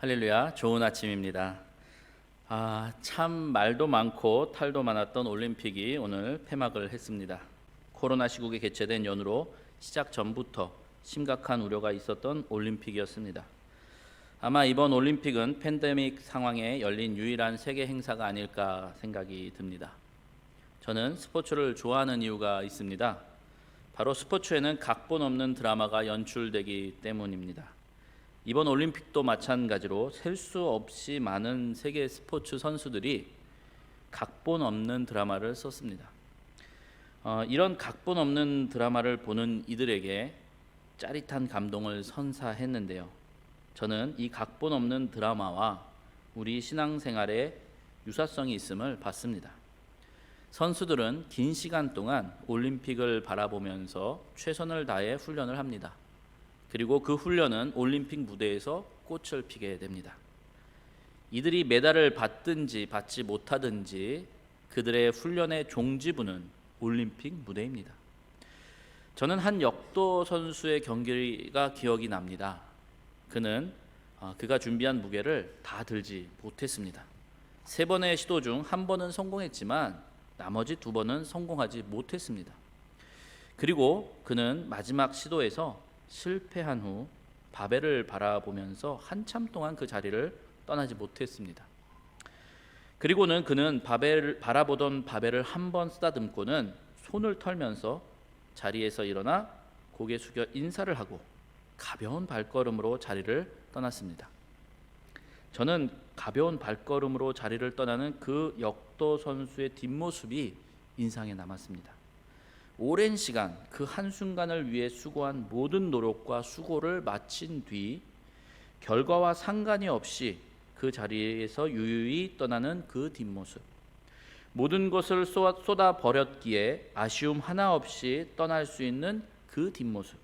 할렐루야, 좋은 아침입니다. 아, 참 말도 많고 탈도 많았던 올림픽이 오늘 폐막을 했습니다. 코로나 시국에 개최된 연으로 시작 전부터 심각한 우려가 있었던 올림픽이었습니다. 아마 이번 올림픽은 팬데믹 상황에 열린 유일한 세계 행사가 아닐까 생각이 듭니다. 저는 스포츠를 좋아하는 이유가 있습니다. 바로 스포츠에는 각본 없는 드라마가 연출되기 때문입니다. 이번 올림픽도 마찬가지로 셀 수 없이 많은 세계 스포츠 선수들이 각본 없는 드라마를 썼습니다. 어, 이런 각본 없는 드라마를 보는 이들에게 짜릿한 감동을 선사했는데요. 저는 이 각본 없는 드라마와 우리 신앙생활에 유사성이 있음을 봤습니다. 선수들은 긴 시간 동안 올림픽을 바라보면서 최선을 다해 훈련을 합니다. 그리고 그 훈련은 올림픽 무대에서 꽃을 피게 됩니다. 이들이 메달을 받든지 받지 못하든지 그들의 훈련의 종지부는 올림픽 무대입니다. 저는 한 역도 선수의 경기가 기억이 납니다. 그는 어, 그가 준비한 무게를 다 들지 못했습니다. 세 번의 시도 중 한 번은 성공했지만 나머지 두 번은 성공하지 못했습니다. 그리고 그는 마지막 시도에서 실패한 후 바벨을 바라보면서 한참 동안 그 자리를 떠나지 못했습니다. 그리고는 그는 바벨 바라보던 바벨을 한 번 쓰다듬고는 손을 털면서 자리에서 일어나 고개 숙여 인사를 하고 가벼운 발걸음으로 자리를 떠났습니다. 저는 가벼운 발걸음으로 자리를 떠나는 그 역도 선수의 뒷모습이 인상에 남았습니다. 오랜 시간 그 한순간을 위해 수고한 모든 노력과 수고를 마친 뒤 결과와 상관이 없이 그 자리에서 유유히 떠나는 그 뒷모습. 모든 것을 쏟아 버렸기에 아쉬움 하나 없이 떠날 수 있는 그 뒷모습.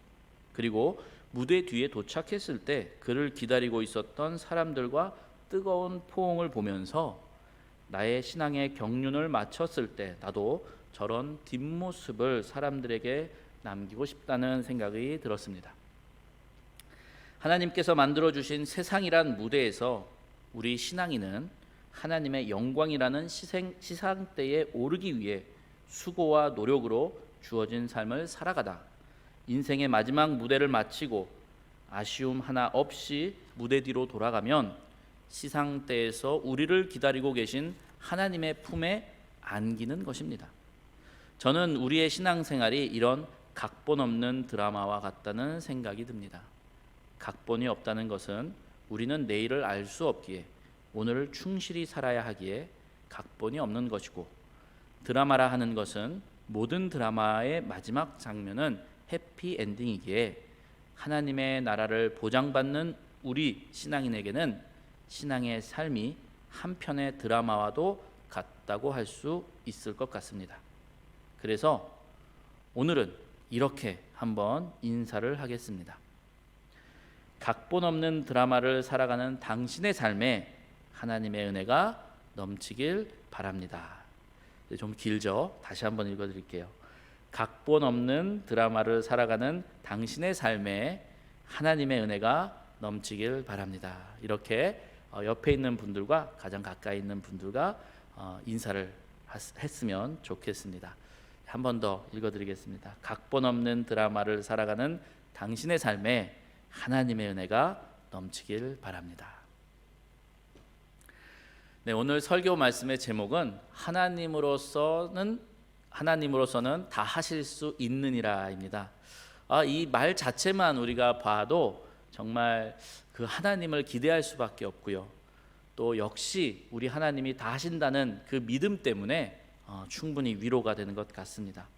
그리고 무대 뒤에 도착했을 때 그를 기다리고 있었던 사람들과 뜨거운 포옹을 보면서 나의 신앙의 경륜을 마쳤을 때 나도 저런 뒷모습을 사람들에게 남기고 싶다는 생각이 들었습니다. 하나님께서 만들어 주신 세상이란 무대에서 우리 신앙인은 하나님의 영광이라는 시생, 시상대에 오르기 위해 수고와 노력으로 주어진 삶을 살아가다 인생의 마지막 무대를 마치고 아쉬움 하나 없이 무대 뒤로 돌아가면 시상대에서 우리를 기다리고 계신 하나님의 품에 안기는 것입니다. 저는 우리의 신앙생활이 이런 각본 없는 드라마와 같다는 생각이 듭니다. 각본이 없다는 것은 우리는 내일을 알 수 없기에 오늘을 충실히 살아야 하기에 각본이 없는 것이고 드라마라 하는 것은 모든 드라마의 마지막 장면은 해피 엔딩이기에 하나님의 나라를 보장받는 우리 신앙인에게는 신앙의 삶이 한편의 드라마와도 같다고 할 수 있을 것 같습니다. 그래서 오늘은 이렇게 한번 인사를 하겠습니다. 각본 없는 드라마를 살아가는 당신의 삶에 하나님의 은혜가 넘치길 바랍니다. 좀 길죠? 다시 한번 읽어 드릴게요. 각본 없는 드라마를 살아가는 당신의 삶에 하나님의 은혜가 넘치길 바랍니다. 이렇게 어, 옆에 있는 분들과 가장 가까이 있는 분들과 어, 인사를 했으면 좋겠습니다. 한 번 더 읽어드리겠습니다. 각본 없는 드라마를 살아가는 당신의 삶에 하나님의 은혜가 넘치길 바랍니다. 네, 오늘 설교 말씀의 제목은 하나님으로서는 하나님으로서는 다 하실 수 있느니라입니다. 아, 이 말 자체만 우리가 봐도 정말 그 하나님을 기대할 수밖에 없고요. 또 역시 우리 하나님이 다 하신다는 그 믿음 때문에 어, 충분히 위로가 되는 것 같습니다.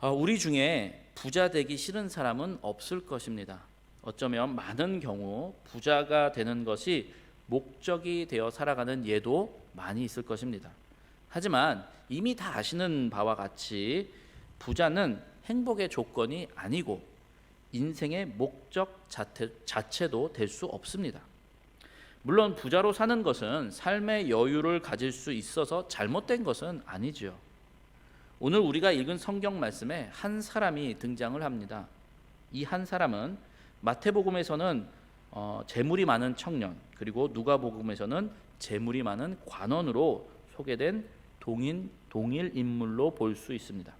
어, 우리 중에 부자 되기 싫은 사람은 없을 것입니다. 어쩌면 많은 경우 부자가 되는 것이 목적이 되어 살아가는 예도 많이 있을 것입니다. 하지만 이미 다 아시는 바와 같이 부자는 행복의 조건이 아니고 인생의 목적 자체, 자체도 될 수 없습니다. 물론 부자로 사는 것은 삶의 여유를 가질 수 있어서 잘못된 것은 아니죠. 오늘 우리가 읽은 성경 말씀에 한 사람이 등장을 합니다. 이 한 사람은 마태복음에서는 어, 재물이 많은 청년 그리고 누가복음에서는 재물이 많은 관원으로 소개된 동인 동일 인물로 볼 수 있습니다.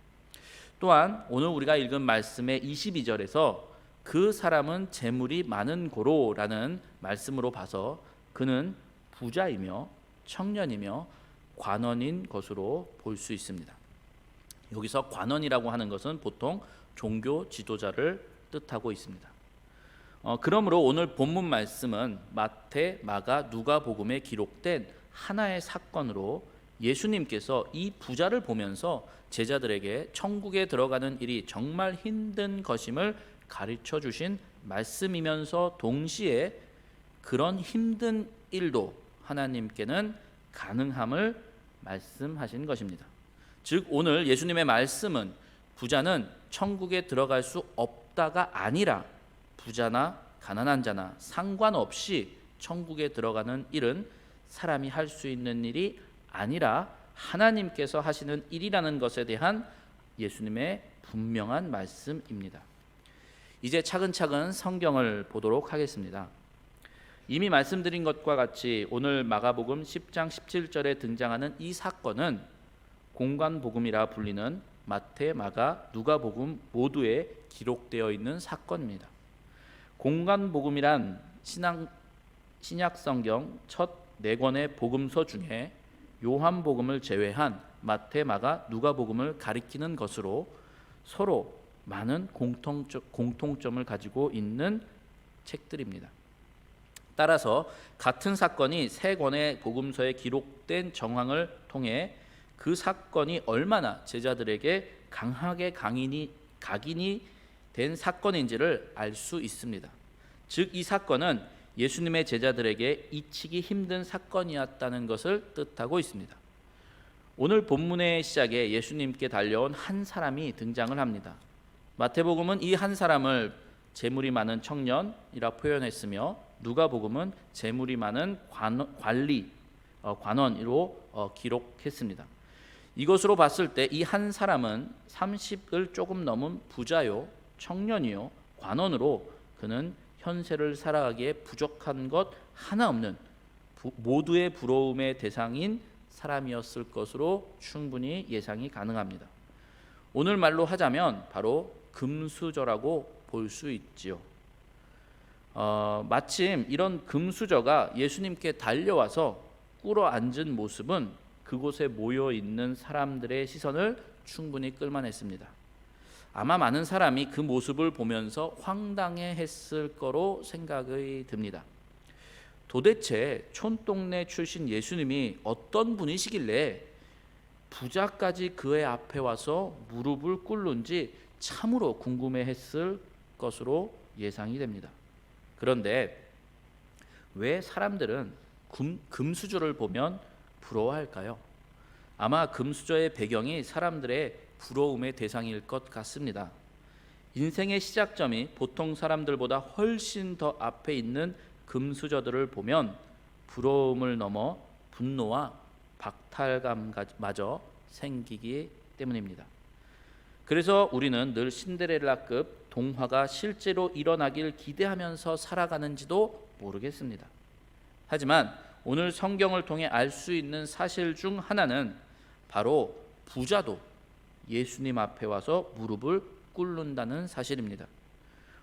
또한 오늘 우리가 읽은 말씀의 22절에서 그 사람은 재물이 많은 고로라는 말씀으로 봐서 그는 부자이며 청년이며 관원인 것으로 볼 수 있습니다. 여기서 관원이라고 하는 것은 보통 종교 지도자를 뜻하고 있습니다. 어, 그러므로 오늘 본문 말씀은 마태, 마가, 누가복음에 기록된 하나의 사건으로 예수님께서 이 부자를 보면서 제자들에게 천국에 들어가는 일이 정말 힘든 것임을 가르쳐 주신 말씀이면서 동시에 그런 힘든 일도 하나님께는 가능함을 말씀하신 것입니다. 즉 오늘 예수님의 말씀은 부자는 천국에 들어갈 수 없다가 아니라 부자나 가난한 자나 상관없이 천국에 들어가는 일은 사람이 할 수 있는 일이 아니라 하나님께서 하시는 일이라는 것에 대한 예수님의 분명한 말씀입니다. 이제 차근차근 성경을 보도록 하겠습니다. 이미 말씀드린 것과 같이 오늘 마가복음 10장 17절에 등장하는 이 사건은 공관복음이라 불리는 마태, 마가, 누가복음 모두에 기록되어 있는 사건입니다. 공관복음이란 신앙 신약 성경 첫 네 권의 복음서 중에 요한복음을 제외한 마태, 마가, 누가복음을 가리키는 것으로 서로 많은 공통점, 공통점을 가지고 있는 책들입니다. 따라서 같은 사건이 세 권의 복음서에 기록된 정황을 통해 그 사건이 얼마나 제자들에게 강하게 강인이 각인이 된 사건인지를 알 수 있습니다. 즉 이 사건은 예수님의 제자들에게 잊히기 힘든 사건이었다는 것을 뜻하고 있습니다. 오늘 본문의 시작에 예수님께 달려온 한 사람이 등장을 합니다. 마태복음은 이 한 사람을 재물이 많은 청년이라 표현했으며 누가복음은 재물이 많은 관, 관리 어, 관원으로 어, 기록했습니다. 이것으로 봤을 때 이 한 사람은 30을 조금 넘은 부자요, 청년이요, 관원으로 그는 현세를 살아가기에 부족한 것 하나 없는 부, 모두의 부러움의 대상인 사람이었을 것으로 충분히 예상이 가능합니다. 오늘 말로 하자면 바로 금수저라고 볼 수 있지요. 어, 마침 이런 금수저가 예수님께 달려와서 꿇어 앉은 모습은 그곳에 모여 있는 사람들의 시선을 충분히 끌만했습니다. 아마 많은 사람이 그 모습을 보면서 황당해 했을 거로 생각이 듭니다. 도대체 촌동네 출신 예수님이 어떤 분이시길래 부자까지 그의 앞에 와서 무릎을 꿇는지 참으로 궁금해 했을 것으로 예상이 됩니다. 그런데 왜 사람들은 금, 금수저를 보면 부러워할까요? 아마 금수저의 배경이 사람들의 부러움의 대상일 것 같습니다. 인생의 시작점이 보통 사람들보다 훨씬 더 앞에 있는 금수저들을 보면 부러움을 넘어 분노와 박탈감마저 생기기 때문입니다. 그래서 우리는 늘 신데렐라급 동화가 실제로 일어나길 기대하면서 살아가는지도 모르겠습니다. 하지만 오늘 성경을 통해 알 수 있는 사실 중 하나는 바로 부자도 예수님 앞에 와서 무릎을 꿇는다는 사실입니다.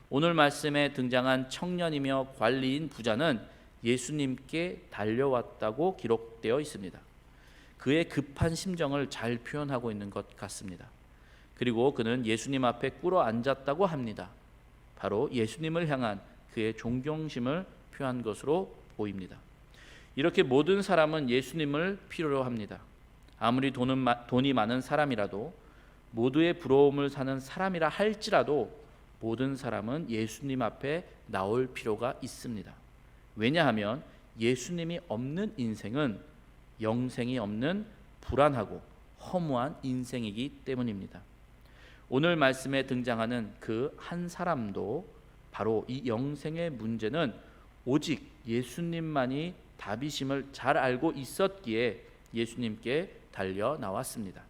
오늘 말씀에 등장한 청년이며 관리인 부자는 예수님께 달려왔다고 기록되어 있습니다. 그의 급한 심정을 잘 표현하고 있는 것 같습니다. 그리고 그는 예수님 앞에 꿇어 앉았다고 합니다. 바로 예수님을 향한 그의 존경심을 표한 것으로 보입니다. 이렇게 모든 사람은 예수님을 필요로 합니다. 아무리 돈은, 돈이 많은 사람이라도 모두의 부러움을 사는 사람이라 할지라도 모든 사람은 예수님 앞에 나올 필요가 있습니다. 왜냐하면 예수님이 없는 인생은 영생이 없는 불안하고 허무한 인생이기 때문입니다. 오늘 말씀에 등장하는 그 한 사람도 바로 이 영생의 문제는 오직 예수님만이 답이심을 잘 알고 있었기에 예수님께 달려 나왔습니다.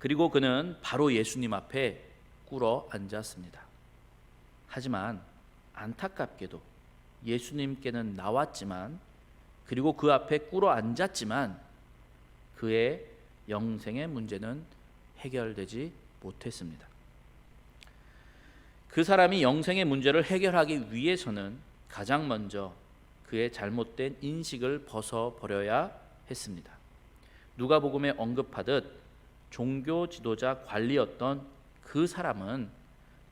그리고 그는 바로 예수님 앞에 꿇어 앉았습니다. 하지만 안타깝게도 예수님께는 나왔지만 그리고 그 앞에 꿇어 앉았지만 그의 영생의 문제는 해결되지 못했습니다. 그 사람이 영생의 문제를 해결하기 위해서는 가장 먼저 그의 잘못된 인식을 벗어 버려야 했습니다. 누가복음에 언급하듯 종교 지도자 관리였던 그 사람은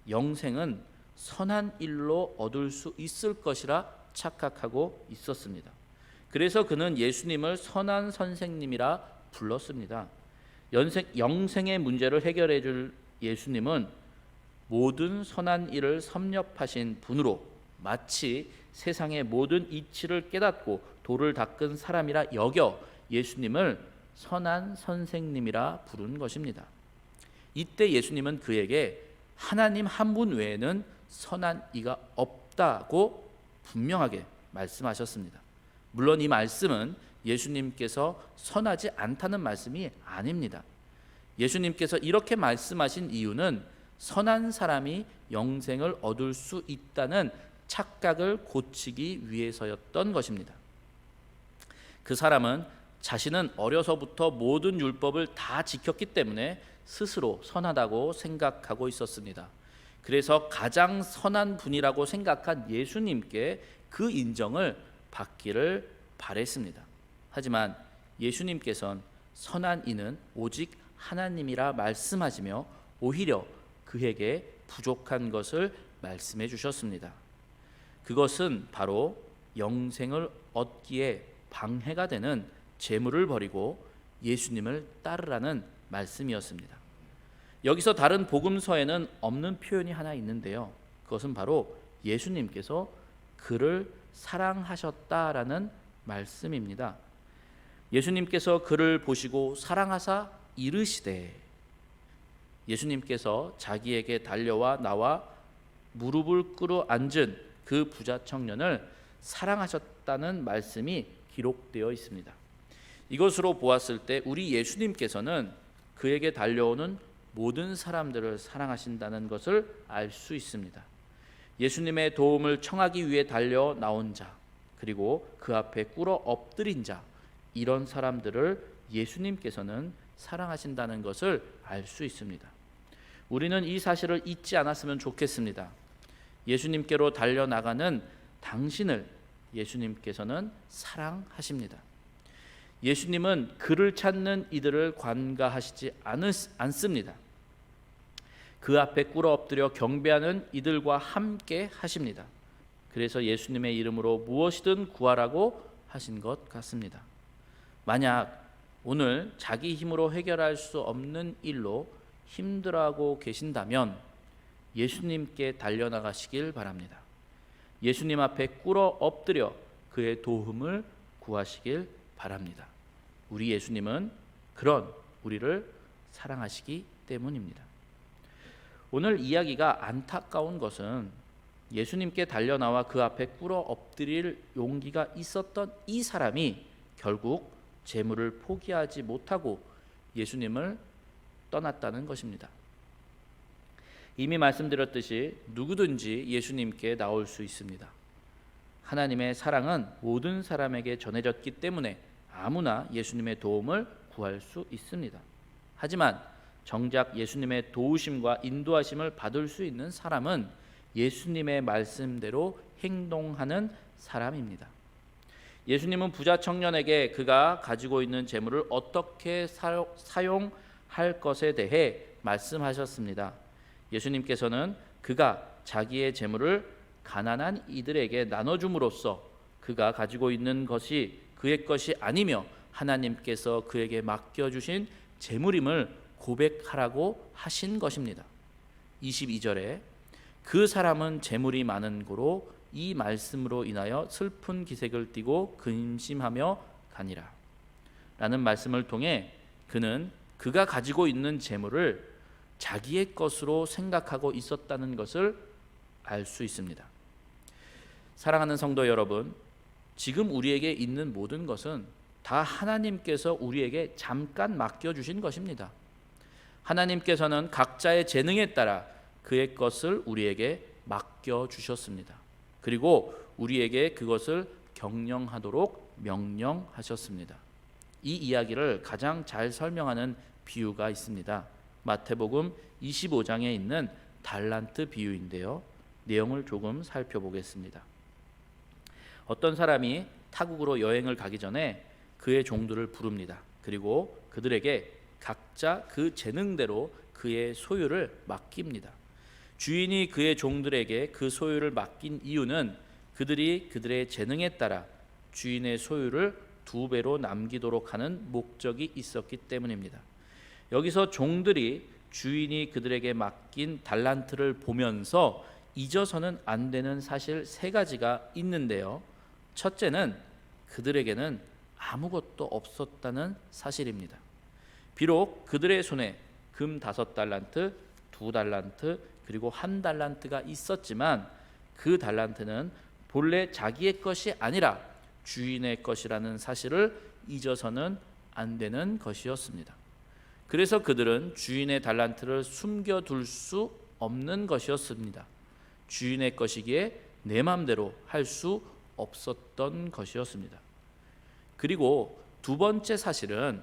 영생은 선한 일로 얻을 수 있을 것이라 착각하고 있었습니다. 그래서 그는 예수님을 선한 선생님이라 불렀습니다. 연생, 영생의 문제를 해결해 줄 예수님은 모든 선한 일을 섭렵하신 분으로 마치 세상의 모든 이치를 깨닫고 도를 닦은 사람이라 여겨 예수님을 선한 선생님이라 부른 것입니다. 이때 예수님은 그에게 하나님 한 분 외에는 선한 이가 없다고 분명하게 말씀하셨습니다. 물론 이 말씀은 예수님께서 선하지 않다는 말씀이 아닙니다. 예수님께서 이렇게 말씀하신 이유는 선한 사람이 영생을 얻을 수 있다는 착각을 고치기 위해서였던 것입니다. 그 사람은 자신은 어려서부터 모든 율법을 다 지켰기 때문에 스스로 선하다고 생각하고 있었습니다. 그래서 가장 선한 분이라고 생각한 예수님께 그 인정을 받기를 바랬습니다. 하지만 예수님께서는 선한 이는 오직 하나님이라 말씀하시며 오히려 그에게 부족한 것을 말씀해 주셨습니다. 그것은 바로 영생을 얻기에 방해가 되는 재물을 버리고 예수님을 따르라는 말씀이었습니다. 여기서 다른 복음서에는 없는 표현이 하나 있는데요. 그것은 바로 예수님께서 그를 사랑하셨다라는 말씀입니다. 예수님께서 그를 보시고 사랑하사 이르시되 예수님께서 자기에게 달려와 나와 무릎을 꿇어 앉은 그 부자 청년을 사랑하셨다는 말씀이 기록되어 있습니다. 이것으로 보았을 때 우리 예수님께서는 그에게 달려오는 모든 사람들을 사랑하신다는 것을 알 수 있습니다. 예수님의 도움을 청하기 위해 달려 나온 자, 그리고 그 앞에 꿇어 엎드린 자, 이런 사람들을 예수님께서는 사랑하신다는 것을 알 수 있습니다. 우리는 이 사실을 잊지 않았으면 좋겠습니다. 예수님께로 달려나가는 당신을 예수님께서는 사랑하십니다. 예수님은 그를 찾는 이들을 관가하시지 않습니다. 그 앞에 꿇어 엎드려 경배하는 이들과 함께 하십니다. 그래서 예수님의 이름으로 무엇이든 구하라고 하신 것 같습니다. 만약 오늘 자기 힘으로 해결할 수 없는 일로 힘들어하고 계신다면 예수님께 달려나가시길 바랍니다. 예수님 앞에 꿇어 엎드려 그의 도움을 구하시길 바랍니다. 우리 예수님은 그런 우리를 사랑하시기 때문입니다. 오늘 이야기가 안타까운 것은 예수님께 달려나와 그 앞에 꿇어 엎드릴 용기가 있었던 이 사람이 결국 재물을 포기하지 못하고 예수님을 떠났다는 것입니다. 이미 말씀드렸듯이 누구든지 예수님께 나올 수 있습니다. 하나님의 사랑은 모든 사람에게 전해졌기 때문에 아무나 예수님의 도움을 구할 수 있습니다. 하지만 정작 예수님의 도우심과 인도하심을 받을 수 있는 사람은 예수님의 말씀대로 행동하는 사람입니다. 예수님은 부자 청년에게 그가 가지고 있는 재물을 어떻게 사용할 것에 대해 말씀하셨습니다. 예수님께서는 그가 자기의 재물을 가난한 이들에게 나눠줌으로써 그가 가지고 있는 것이 그의 것이 아니며 하나님께서 그에게 맡겨주신 재물임을 고백하라고 하신 것입니다. 22절에 그 사람은 재물이 많은 고로 이 말씀으로 인하여 슬픈 기색을 띠고 근심하며 가니라. 라는 말씀을 통해 그는 그가 가지고 있는 재물을 자기의 것으로 생각하고 있었다는 것을 알 수 있습니다. 사랑하는 성도 여러분, 지금 우리에게 있는 모든 것은 다 하나님께서 우리에게 잠깐 맡겨주신 것입니다. 하나님께서는 각자의 재능에 따라 그의 것을 우리에게 맡겨주셨습니다. 그리고 우리에게 그것을 경영하도록 명령하셨습니다. 이 이야기를 가장 잘 설명하는 비유가 있습니다. 마태복음 25장에 있는 달란트 비유인데요. 내용을 조금 살펴보겠습니다. 어떤 사람이 타국으로 여행을 가기 전에 그의 종들을 부릅니다. 그리고 그들에게 각자 그 재능대로 그의 소유를 맡깁니다. 주인이 그의 종들에게 그 소유를 맡긴 이유는 그들이 그들의 재능에 따라 주인의 소유를 두 배로 남기도록 하는 목적이 있었기 때문입니다. 여기서 종들이 주인이 그들에게 맡긴 달란트를 보면서 잊어서는 안 되는 사실 세 가지가 있는데요. 첫째는 그들에게는 아무것도 없었다는 사실입니다. 비록 그들의 손에 금 다섯 달란트, 두 달란트, 그리고 한 달란트가 있었지만 그 달란트는 본래 자기의 것이 아니라 주인의 것이라는 사실을 잊어서는 안 되는 것이었습니다. 그래서 그들은 주인의 달란트를 숨겨둘 수 없는 것이었습니다. 주인의 것이기에 내 마음대로 할 수 없었던 것이었습니다. 그리고 두 번째 사실은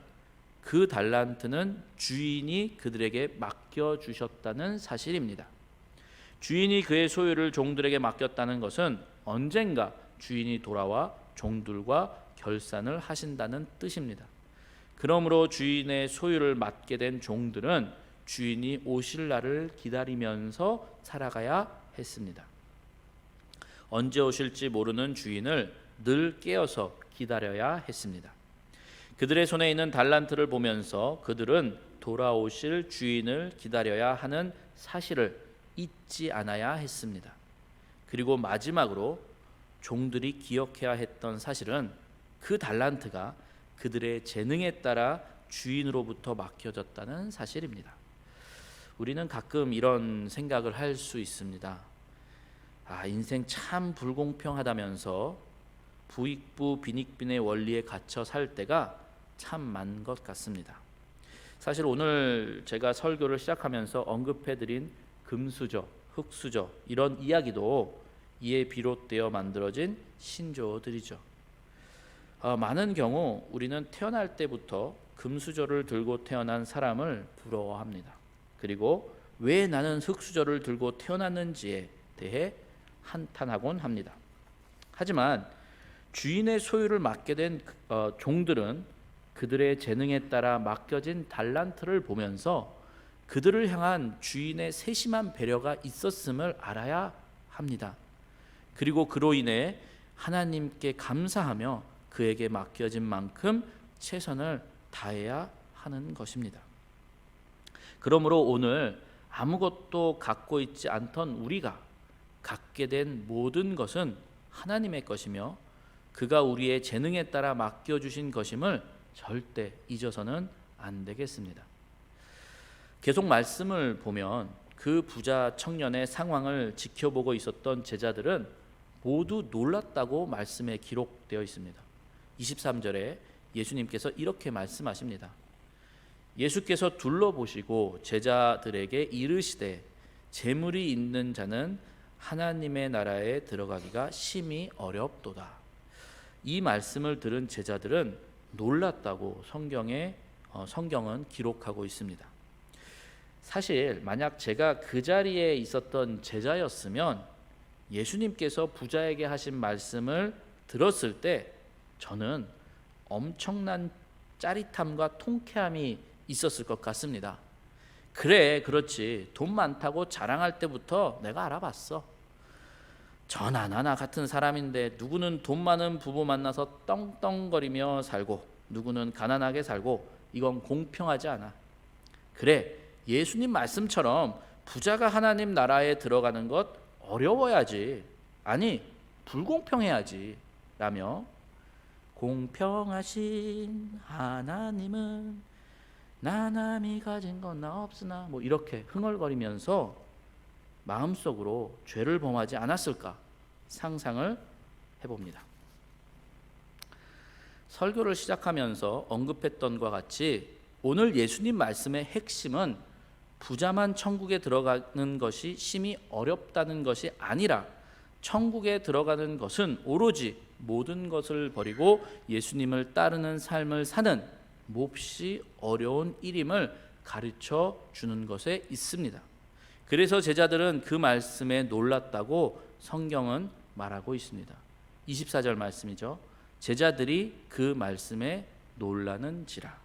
그 달란트는 주인이 그들에게 맡겨 주셨다는 사실입니다. 주인이 그의 소유를 종들에게 맡겼다는 것은 언젠가 주인이 돌아와 종들과 결산을 하신다는 뜻입니다. 그러므로 주인의 소유를 맡게 된 종들은 주인이 오실 날을 기다리면서 살아가야 했습니다. 언제 오실지 모르는 주인을 늘 깨어서 기다려야 했습니다. 그들의 손에 있는 달란트를 보면서 그들은 돌아오실 주인을 기다려야 하는 사실을 잊지 않아야 했습니다. 그리고 마지막으로 종들이 기억해야 했던 사실은 그 달란트가 그들의 재능에 따라 주인으로부터 맡겨졌다는 사실입니다. 우리는 가끔 이런 생각을 할 수 있습니다. 아, 인생 참 불공평하다면서 부익부 빈익빈의 원리에 갇혀 살 때가 참 많은 것 같습니다. 사실 오늘 제가 설교를 시작하면서 언급해드린 금수저, 흙수저 이런 이야기도 이에 비롯되어 만들어진 신조어들이죠. 어, 많은 경우 우리는 태어날 때부터 금수저를 들고 태어난 사람을 부러워합니다. 그리고 왜 나는 흙수저를 들고 태어났는지에 대해 한탄하곤 합니다. 하지만 주인의 소유를 맡게 된 어, 종들은 그들의 재능에 따라 맡겨진 달란트를 보면서 그들을 향한 주인의 세심한 배려가 있었음을 알아야 합니다. 그리고 그로 인해 하나님께 감사하며 그에게 맡겨진 만큼 최선을 다해야 하는 것입니다. 그러므로 오늘 아무것도 갖고 있지 않던 우리가 갖게 된 모든 것은 하나님의 것이며 그가 우리의 재능에 따라 맡겨 주신 것임을 절대 잊어서는 안 되겠습니다. 계속 말씀을 보면 그 부자 청년의 상황을 지켜보고 있었던 제자들은 모두 놀랐다고 말씀에 기록되어 있습니다. 23절에 예수님께서 이렇게 말씀하십니다. 예수께서 둘러보시고 제자들에게 이르시되 재물이 있는 자는 하나님의 나라에 들어가기가 심히 어렵도다. 이 말씀을 들은 제자들은 놀랐다고 성경에 어, 성경은 기록하고 있습니다. 사실 만약 제가 그 자리에 있었던 제자였으면 예수님께서 부자에게 하신 말씀을 들었을 때 저는 엄청난 짜릿함과 통쾌함이 있었을 것 같습니다. 그래, 그렇지. 돈 많다고 자랑할 때부터 내가 알아봤어. 저나 나나 같은 사람인데 누구는 돈 많은 부부 만나서 떵떵거리며 살고 누구는 가난하게 살고 이건 공평하지 않아. 그래, 예수님 말씀처럼 부자가 하나님 나라에 들어가는 것 어려워야지. 아니, 불공평해야지. 라며 공평하신 하나님은 나남이 가진 건 나 없으나 뭐 이렇게 흥얼거리면서 마음속으로 죄를 범하지 않았을까 상상을 해봅니다. 설교를 시작하면서 언급했던 것 같이 오늘 예수님 말씀의 핵심은 부자만 천국에 들어가는 것이 심히 어렵다는 것이 아니라 천국에 들어가는 것은 오로지 모든 것을 버리고 예수님을 따르는 삶을 사는 몹시 어려운 일임을 가르쳐 주는 것에 있습니다. 그래서 제자들은 그 말씀에 놀랐다고 성경은 말하고 있습니다. 24절 말씀이죠. 제자들이 그 말씀에 놀라는지라.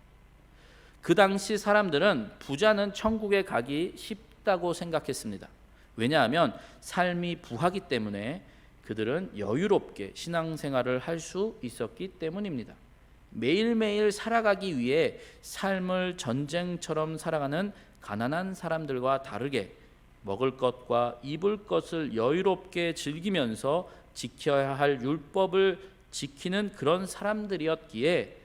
그 당시 사람들은 부자는 천국에 가기 쉽다고 생각했습니다. 왜냐하면 삶이 부하기 때문에 그들은 여유롭게 신앙생활을 할 수 있었기 때문입니다. 매일매일 살아가기 위해 삶을 전쟁처럼 살아가는 가난한 사람들과 다르게 먹을 것과 입을 것을 여유롭게 즐기면서 지켜야 할 율법을 지키는 그런 사람들이었기에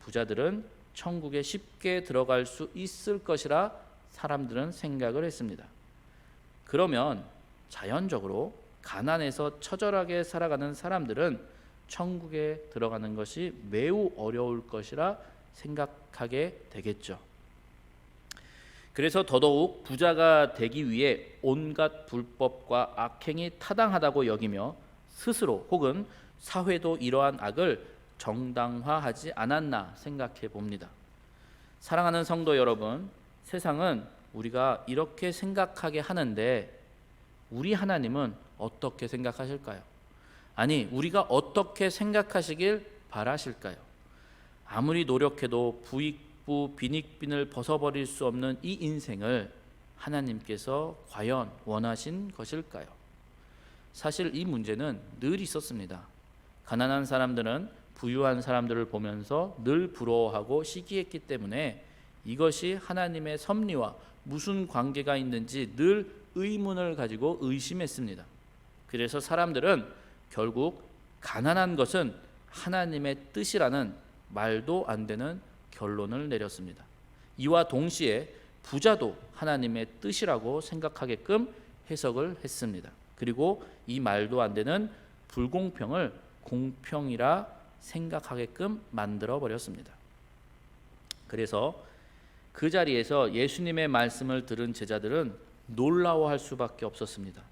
부자들은 천국에 쉽게 들어갈 수 있을 것이라 사람들은 생각을 했습니다. 그러면 자연적으로 가난해서 처절하게 살아가는 사람들은 천국에 들어가는 것이 매우 어려울 것이라 생각하게 되겠죠. 그래서 더더욱 부자가 되기 위해 온갖 불법과 악행이 타당하다고 여기며 스스로 혹은 사회도 이러한 악을 정당화하지 않았나 생각해 봅니다. 사랑하는 성도 여러분, 세상은 우리가 이렇게 생각하게 하는데 우리 하나님은 어떻게 생각하실까요? 아니, 우리가 어떻게 생각하시길 바라실까요? 아무리 노력해도 부익부 빈익빈을 벗어버릴 수 없는 이 인생을 하나님께서 과연 원하신 것일까요? 사실 이 문제는 늘 있었습니다. 가난한 사람들은 부유한 사람들을 보면서 늘 부러워하고 시기했기 때문에 이것이 하나님의 섭리와 무슨 관계가 있는지 늘 의문을 가지고 의심했습니다. 그래서 사람들은 결국 가난한 것은 하나님의 뜻이라는 말도 안 되는 결론을 내렸습니다. 이와 동시에 부자도 하나님의 뜻이라고 생각하게끔 해석을 했습니다. 그리고 이 말도 안 되는 불공평을 공평이라 생각하게끔 만들어 버렸습니다. 그래서 그 자리에서 예수님의 말씀을 들은 제자들은 놀라워할 수밖에 없었습니다.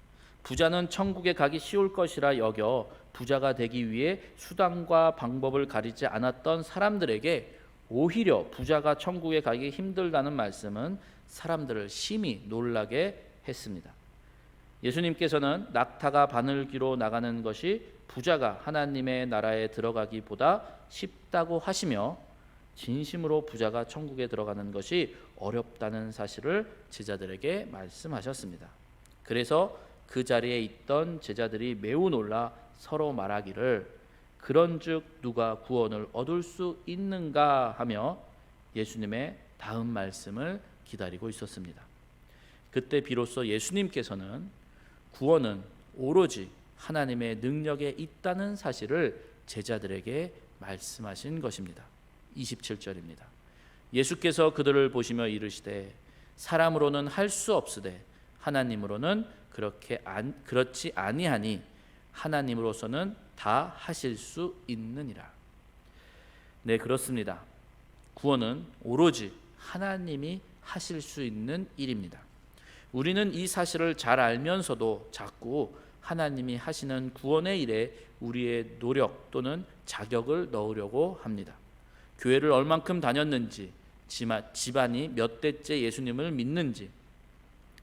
부자는 천국에 가기 쉬울 것이라 여겨 부자가 되기 위해 수단과 방법을 가리지 않았던 사람들에게 오히려 부자가 천국에 가기 힘들다는 말씀은 사람들을 심히 놀라게 했습니다. 예수님께서는 낙타가 바늘기로 나가는 것이 부자가 하나님의 나라에 들어가기보다 쉽다고 하시며 진심으로 부자가 천국에 들어가는 것이 어렵다는 사실을 제자들에게 말씀하셨습니다. 그래서 그 자리에 있던 제자들이 매우 놀라 서로 말하기를 그런즉 누가 구원을 얻을 수 있는가 하며 예수님의 다음 말씀을 기다리고 있었습니다. 그때 비로소 예수님께서는 구원은 오로지 하나님의 능력에 있다는 사실을 제자들에게 말씀하신 것입니다. 27절입니다. 예수께서 그들을 보시며 이르시되 사람으로는 할 수 없으되 하나님으로는 그렇게 안, 그렇지 아니하니 하나님으로서는 다 하실 수 있느니라. 네, 그렇습니다. 구원은 오로지 하나님이 하실 수 있는 일입니다. 우리는 이 사실을 잘 알면서도 자꾸 하나님이 하시는 구원의 일에 우리의 노력 또는 자격을 넣으려고 합니다. 교회를 얼만큼 다녔는지, 집안이 몇 대째 예수님을 믿는지,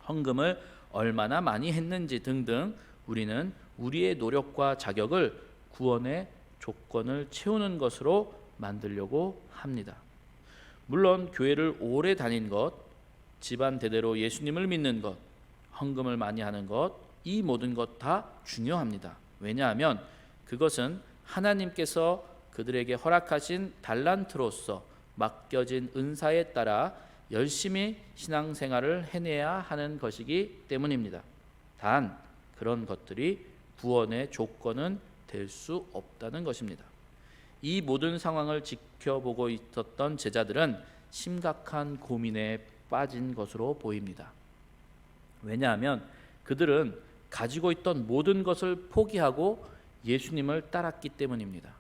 헌금을 얼마나 많이 했는지 등등 우리는 우리의 노력과 자격을 구원의 조건을 채우는 것으로 만들려고 합니다. 물론 교회를 오래 다닌 것, 집안 대대로 예수님을 믿는 것, 헌금을 많이 하는 것, 이 모든 것 다 중요합니다. 왜냐하면 그것은 하나님께서 그들에게 허락하신 달란트로서 맡겨진 은사에 따라 열심히 신앙생활을 해내야 하는 것이기 때문입니다. 단 그런 것들이 구원의 조건은 될 수 없다는 것입니다. 이 모든 상황을 지켜보고 있었던 제자들은 심각한 고민에 빠진 것으로 보입니다. 왜냐하면 그들은 가지고 있던 모든 것을 포기하고 예수님을 따랐기 때문입니다.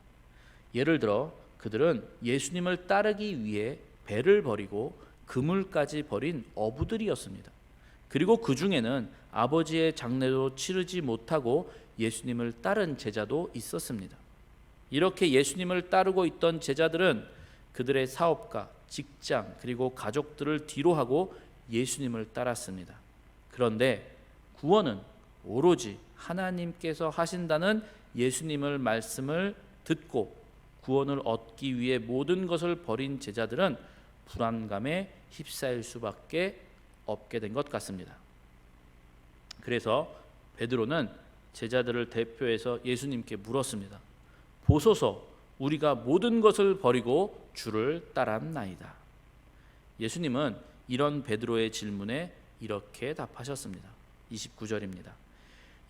예를 들어 그들은 예수님을 따르기 위해 배를 버리고 그물까지 버린 어부들이었습니다. 그리고 그 중에는 아버지의 장례도 치르지 못하고 예수님을 따른 제자도 있었습니다. 이렇게 예수님을 따르고 있던 제자들은 그들의 사업과 직장 그리고 가족들을 뒤로하고 예수님을 따랐습니다. 그런데 구원은 오로지 하나님께서 하신다는 예수님을 말씀을 듣고 구원을 얻기 위해 모든 것을 버린 제자들은 불안감에 휩싸일 수밖에 없게 된 것 같습니다. 그래서 베드로는 제자들을 대표해서 예수님께 물었습니다. 보소서 우리가 모든 것을 버리고 주를 따랐나이다. 예수님은 이런 베드로의 질문에 이렇게 답하셨습니다. 29절입니다.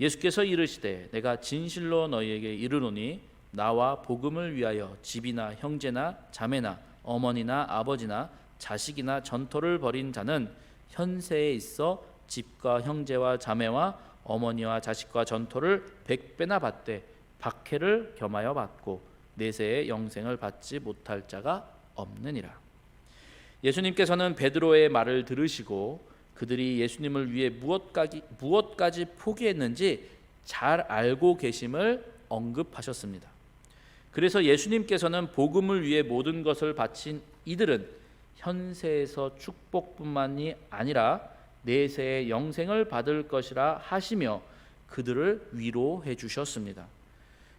예수께서 이르시되 내가 진실로 너희에게 이르노니 나와 복음을 위하여 집이나 형제나 자매나 어머니나 아버지나 자식이나 전토를 벌인 자는 현세에 있어 집과 형제와 자매와 어머니와 자식과 전토를 백배나 받되 박해를 겸하여 받고 내세의 영생을 받지 못할 자가 없느니라. 예수님께서는 베드로의 말을 들으시고 그들이 예수님을 위해 무엇까지 무엇까지 포기했는지 잘 알고 계심을 언급하셨습니다. 그래서 예수님께서는 복음을 위해 모든 것을 바친 이들은 현세에서 축복뿐만이 아니라 내세의 영생을 받을 것이라 하시며 그들을 위로해 주셨습니다.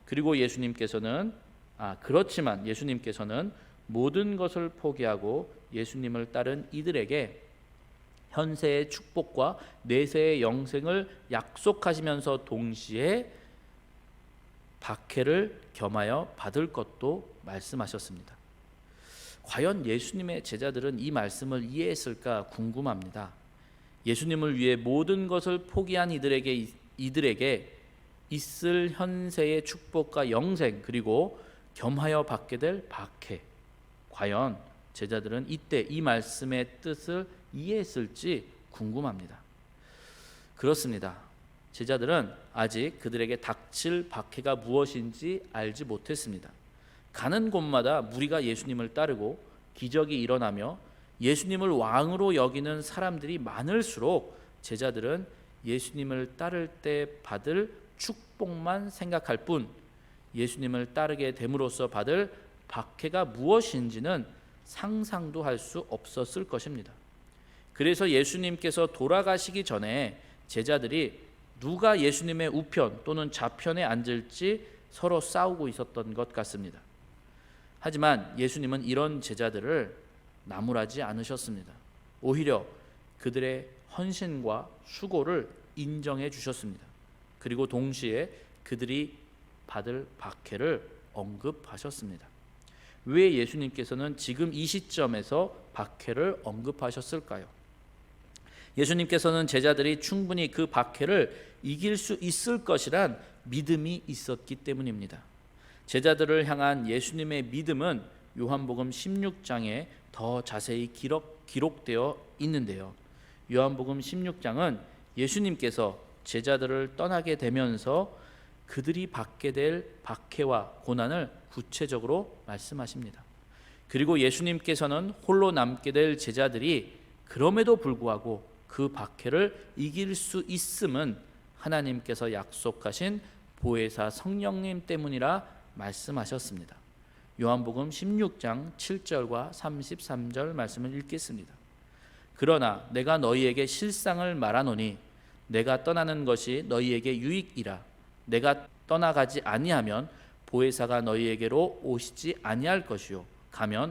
그리고 예수님께서는 아 그렇지만 예수님께서는 모든 것을 포기하고 예수님을 따른 이들에게 현세의 축복과 내세의 영생을 약속하시면서 동시에 박해를 겸하여 받을 것도 말씀하셨습니다. 과연 예수님의 제자들은 이 말씀을 이해했을까 궁금합니다. 예수님을 위해 모든 것을 포기한 이들에게 이들에게 있을 현세의 축복과 영생 그리고 겸하여 받게 될 박해. 과연 제자들은 이때 이 말씀의 뜻을 이해했을지 궁금합니다. 그렇습니다. 제자들은 아직 그들에게 닥칠 박해가 무엇인지 알지 못했습니다. 가는 곳마다 무리가 예수님을 따르고 기적이 일어나며 예수님을 왕으로 여기는 사람들이 많을수록 제자들은 예수님을 따를 때 받을 축복만 생각할 뿐 예수님을 따르게 됨으로써 받을 박해가 무엇인지는 상상도 할 수 없었을 것입니다. 그래서 예수님께서 돌아가시기 전에 제자들이 누가 예수님의 우편 또는 좌편에 앉을지 서로 싸우고 있었던 것 같습니다. 하지만 예수님은 이런 제자들을 나무라지 않으셨습니다. 오히려 그들의 헌신과 수고를 인정해 주셨습니다. 그리고 동시에 그들이 받을 박해를 언급하셨습니다. 왜 예수님께서는 지금 이 시점에서 박해를 언급하셨을까요? 예수님께서는 제자들이 충분히 그 박해를 이길 수 있을 것이란 믿음이 있었기 때문입니다. 제자들을 향한 예수님의 믿음은 요한복음 16장에 더 자세히 기록, 기록되어 있는데요. 요한복음 16장은 예수님께서 제자들을 떠나게 되면서 그들이 받게 될 박해와 고난을 구체적으로 말씀하십니다. 그리고 예수님께서는 홀로 남게 될 제자들이 그럼에도 불구하고 그 박해를 이길 수 있음은 하나님께서 약속하신 보혜사 성령님 때문이라 말씀하셨습니다. 요한복음 16장 7절과 33절 말씀을 읽겠습니다. 그러나 내가 너희에게 실상을 말하노니 내가 떠나는 것이 너희에게 유익이라 내가 떠나가지 아니하면 보혜사가 너희에게로 오시지 아니할 것이요. 가면